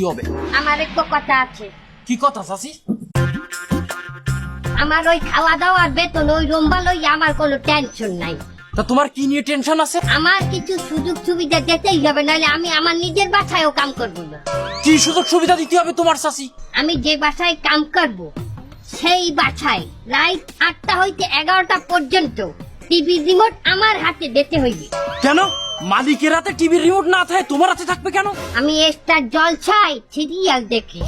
দিতে হবে? আমার একটু কথা আছে। কি কথা চাচি? আমার ওই খাওয়া দাওয়ার বেতন ওই রুম্বা লই আমার কোনো টেনশন নাই। তা তোমার কি নিয়ে টেনশন আছে? আমার কিছু সুযোগ সুবিধা দিতেই হবে নাহলে আমি আমার নিজের বাসায়ও কাম করব না। কি সুযোগ সুবিধা দিতে হবে তোমার চাচি? আমি যে বাসায় কাম করব সেই বাসায় রাত আটটা হইতে এগারোটা পর্যন্ত টিভি রিমোট আমার হাতে দিতে হইবে। কেন? মালিকের হাতে টিভির রিমোট না থাকে তোমার হাতে থাকবে কেন? আমি স্টার জলছাই সিরিয়াল দেখি।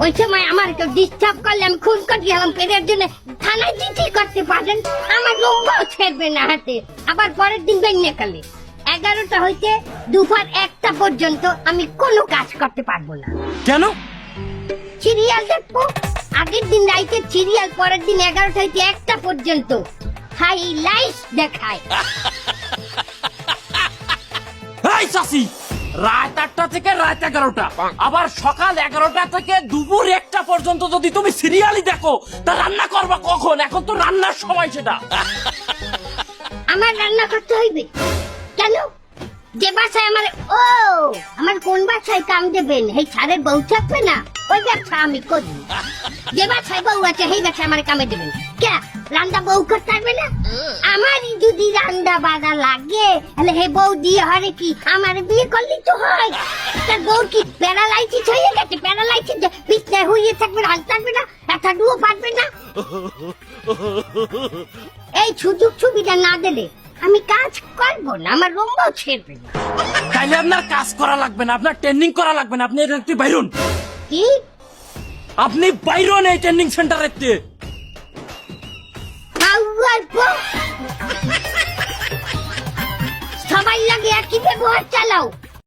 ওই সময় আমার কেউ ডিস্টার্ব করলে আমি খুন করে গেলাম পেটের জন্য থানায় চিঠি করতে পারেন আমার লম্বাও ছেড়বে না হাতে। আবার পরের দিন বেরিয়ে কালে এগারোটা হইতে দুপুর একটা পর্যন্ত আমি কোনো কাজ করতে পারব না। কেন? সিরিয়াল দেখব। আগের দিন রাইতে সিরিয়াল পরের দিন এগারোটা হইতে একটা পর্যন্ত। হাই হাইলাইট দেখায়। চাচি। রাত আটটা থেকে রাত এগারোটা। আবার সকাল এগারোটা থেকে দুপুর একটা পর্যন্ত যদি তুমি সিরিয়ালই দেখো তা রান্না করবা কখন? এখন তো রান্নার সময় সেটা। আমার রান্না করতে হইবে। কেন? যে বাসায় আমার ও আমার কোন বাসায় কাম দেবেন? এই ছাড়ের বউ থাকবে না? ওই ব্যবসা আমি করি। যে বাসায় বউ আছে সেই ব্যবসা আমার কামে দেবেন। কে? রান্না বউ করতে যদি রান্না বাড়া লাগে তাহলে হে বউ দিয়ে হরে কি? আমার বিয়ে করলেই তো হয়। তার বউ কি প্যারালাইসিস হয়ে গেছে? প্যারালাইসিস বিছনায় হইয়ে থাকবে রান্না পারবে না একটা ডুও পারবে না? এই সুযোগ সুবিধা না দিলে আমি কাজ করব না আমার রুমও ছেড়বে না। তাইলে আপনার কাজ করা লাগবে না আপনার ট্রেনিং করা লাগবে না আপনি এটা একটু বাইরুন। কি? আপনি বাইরুন এই ট্রেনিং সেন্টারে খাওয়ার পর সবাই লাগে একই ব্যবহার চালাও